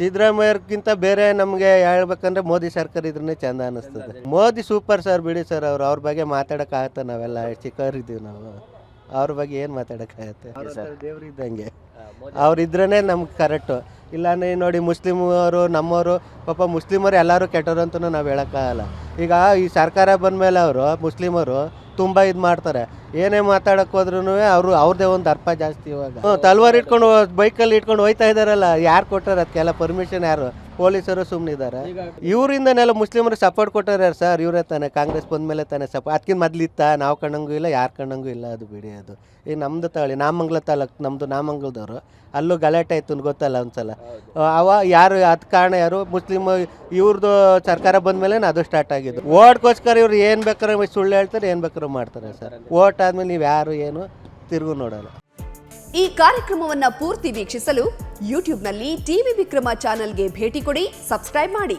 ಸಿದ್ದರಾಮಯ್ಯರ್ಗಿಂತ ಬೇರೆ ನಮಗೆ ಹೇಳ್ಬೇಕಂದ್ರೆ ಮೋದಿ ಸರ್ಕಾರ ಇದ್ರೇ ಚಂದ ಅನಿಸ್ತದೆ. ಮೋದಿ ಸೂಪರ್ ಸರ್ ಬಿಡಿ ಸರ್ ಅವ್ರು ಅವ್ರ ಬಗ್ಗೆ ಮಾತಾಡೋಕ್ಕಾಗತ್ತೆ ನಾವೆಲ್ಲ? ಚಿಕ್ಕವರಿದ್ದೀವಿ ನಾವು. ಅವ್ರ ಬಗ್ಗೆ ಏನು ಮಾತಾಡೋಕ್ಕಾಗತ್ತೆ? ದೇವ್ರು ಇದ್ದಂಗೆ. ಅವ್ರಿದ್ರೇ ನಮ್ಗೆ ಕರೆಕ್ಟು. ಇಲ್ಲಾಂದ್ರೆ ನೋಡಿ ಮುಸ್ಲಿಮವರು ನಮ್ಮವರು ಪಾಪ ಮುಸ್ಲಿಮರು ಎಲ್ಲರೂ ಕೆಟ್ಟರು ಅಂತಲೂ ನಾವು ಹೇಳೋಕ್ಕಾಗಲ್ಲ. ಈಗ ಈ ಸರ್ಕಾರ ಬಂದಮೇಲೆ ಅವರು ಮುಸ್ಲಿಮರು ತುಂಬ ಇದು ಮಾಡ್ತಾರೆ. ಏನೇ ಮಾತಾಡಕ್ಕೆ ಹೋದ್ರೂ ಅವರು ಅವ್ರದೇ ಒಂದು ಅರ್ಪ ಜಾಸ್ತಿ ಇವಾಗ. ತಲ್ವಾರ್ ಇಟ್ಕೊಂಡು ಬೈಕಲ್ಲಿ ಇಟ್ಕೊಂಡು ಹೋಯ್ತಾ ಇದಾರಲ್ಲ ಯಾರು ಕೊಟ್ಟಾರೆ ಅದಕ್ಕೆಲ್ಲ ಪರ್ಮಿಷನ್ ಯಾರು? ಪೊಲೀಸರು ಸುಮ್ಮನಿದ್ದಾರೆ ಇವರಿಂದನೆಲ್ಲ ಮುಸ್ಲಿಮರು ಸಪೋರ್ಟ್ ಕೊಟ್ಟಾರೆ ಸರ್ ಇವರೇ ತಾನೆ ಕಾಂಗ್ರೆಸ್ ಬಂದಮೇಲೆ ತಾನೆ ಸಪ ಅದಕ್ಕಿಂತ ಮೊದ್ಲಿತ್ತ ನಾವು ಕಣ್ಣಂಗೂ ಇಲ್ಲ ಯಾರು ಕಣ್ಣಂಗೂ ಇಲ್ಲ ಅದು ಬಿಡಿ ಅದು. ಈಗ ನಮ್ಮದು ತಾಳಿ ನಾಮಂಗಲ ತಾಲೂಕು ನಮ್ಮದು ನಾಮಂಗಲದವರು. ಅಲ್ಲೂ ಗಲಾಟೆ ಆಯ್ತು ಅಂತ ಗೊತ್ತಲ್ಲ ಒಂದ್ಸಲ. ಅವ ಯಾರು ಅದ್ ಕಾರಣ ಯಾರು? ಮುಸ್ಲಿಮ್ ಇವ್ರದ್ದು ಸರ್ಕಾರ ಬಂದಮೇಲೆ ಅದು ಸ್ಟಾರ್ಟ್ ಆಗಿದ್ದು. ಓಟ್ಗೋಸ್ಕರ ಇವ್ರು ಏನು ಬೇಕಾದ್ರೆ ಸುಳ್ಳು ಹೇಳ್ತಾರೆ ಏನು ಬೇಕಾದ್ರೂ ಮಾಡ್ತಾರೆ ಸರ್. ಓಟ್ ಆದ್ಮೇಲೆ ನೀವು ಯಾರು ಏನು ತಿರುಗು ನೋಡಲ್ಲ. ಈ ಕಾರ್ಯಕ್ರಮವನ್ನು ಪೂರ್ತಿ ವೀಕ್ಷಿಸಲು ಯೂಟ್ಯೂಬ್ನಲ್ಲಿ ಟಿವಿ ವಿಕ್ರಮ ಚಾನೆಲ್ಗೆ ಭೇಟಿ ಕೊಡಿ ಸಬ್ಸ್ಕ್ರೈಬ್ ಮಾಡಿ.